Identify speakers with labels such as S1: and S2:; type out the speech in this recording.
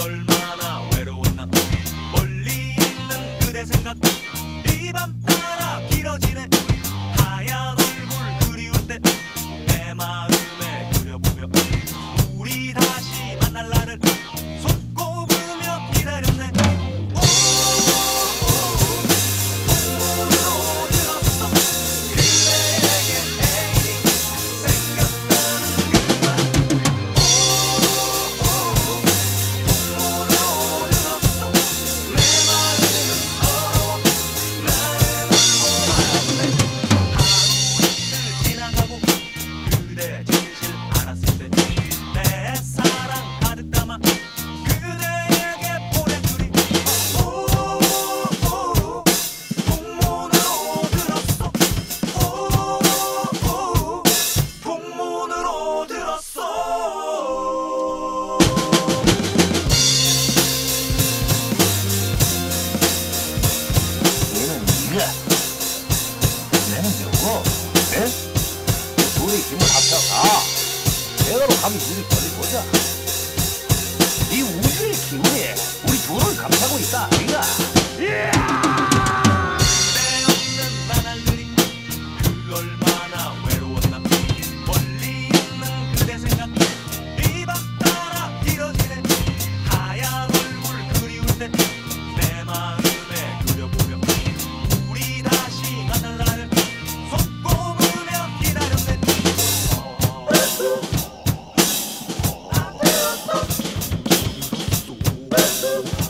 S1: alma. 누구? 네? 둘이 힘을 합쳐서 제대로 가면 일을 벌여보자. Thank you.